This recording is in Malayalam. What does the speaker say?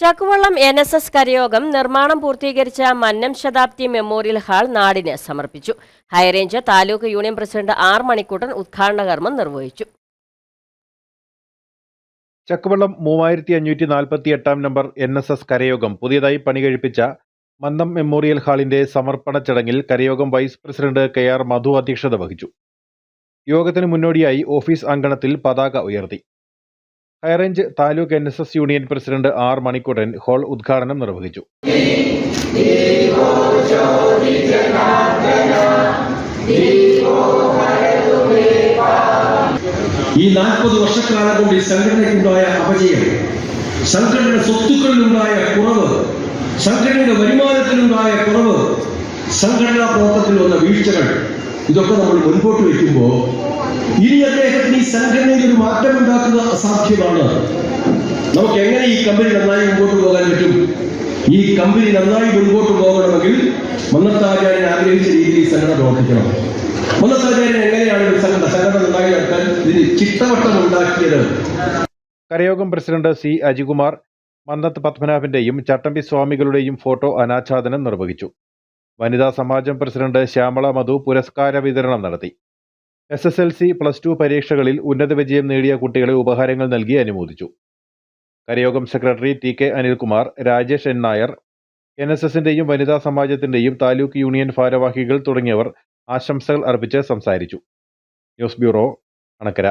ചക്കുവള്ളം എൻ എസ് എസ് കരയോഗം നിർമ്മാണം പൂർത്തീകരിച്ച മന്നം ശതാബ്ദി മെമ്മോറിയൽ ഹാൾ നാടിന് സമർപ്പിച്ചു. High range taluk union president R Manikkuttan ഉദ്ഘാടന കർമ്മം നിർവഹിച്ചു. ചക്കുവള്ളം മൂവായിരത്തി അഞ്ഞൂറ്റി നാൽപ്പത്തി എട്ടാം നമ്പർ എൻ എസ് എസ് കരയോഗം പുതിയതായി പണി കഴിപ്പിച്ച മന്നം മെമ്മോറിയൽ ഹാളിന്റെ സമർപ്പണ ചടങ്ങിൽ കരയോഗം vice president K R Madhu അധ്യക്ഷത വഹിച്ചു. യോഗത്തിന് മുന്നോടിയായി ഓഫീസ് അങ്കണത്തിൽ പതാക ഉയർത്തി. High range taluk N S S union president R Manikkudan hall ഉദ്ഘാടനം നിർവഹിച്ചു. ഈ നാൽപ്പത് വർഷക്കാലം കൊണ്ട് ഈ സംഘടനയ്ക്കുണ്ടായ അപജയം സംഘടന സ്വത്തുക്കളിലുണ്ടായ കുറവ് സംഘടനയുടെ വരുമാനത്തിലുണ്ടായ കുറവ് സംഘടനാ പ്രവർത്തനത്തിൽ വന്ന വീഴ്ചകൾ ഇതൊക്കെ നമ്മൾ മുൻപോട്ട് വയ്ക്കുമ്പോൾ ഇനി അദ്ദേഹത്തിന് സംഘടനയിൽ ഒരു മാറ്റം ഉണ്ടാക്കുക അസാധ്യമാണ്. നമുക്ക് എങ്ങനെ ഈ കമ്പനി നന്നായി മുമ്പോട്ട് പോകാൻ പറ്റും? ഈ കമ്പനി നന്നായി മുൻപോട്ട് പോകണമെങ്കിൽ മന്നത്താചാര്യൻ ആഗ്രഹിച്ച രീതിയിൽ സംഘടന പ്രവർത്തിക്കണം. മന്നത്താചാര്യൻ എങ്ങനെയാണ് സംഘടന സംഘടന നന്നായി നടത്താൻ ഇതിന് ചിട്ടവട്ടം ഉണ്ടാക്കിയത്? കരയോഗം പ്രസിഡന്റ് സി അജികുമാർ മന്നത്ത് പത്മനാഭന്റെയും ചട്ടമ്പി സ്വാമികളുടെയും ഫോട്ടോ അനാച്ഛാദനം നിർവഹിച്ചു. വനിതാ സമാജം പ്രസിഡന്റ് ശ്യാമള മധു പുരസ്കാര വിതരണം നടത്തി. S S L C plus two പരീക്ഷകളിൽ ഉന്നത വിജയം നേടിയ കുട്ടികളെ ഉപഹാരങ്ങൾ നൽകി അനുമോദിച്ചു. കരയോഗം secretary T K Anilkumar Rajesh N Nair N S എസിന്റെയും വനിതാ സമാജത്തിന്റെയും താലൂക്ക് യൂണിയൻ ഭാരവാഹികൾ തുടങ്ങിയവർ ആശംസകൾ അർപ്പിച്ച് സംസാരിച്ചു. News bureau Anakkara.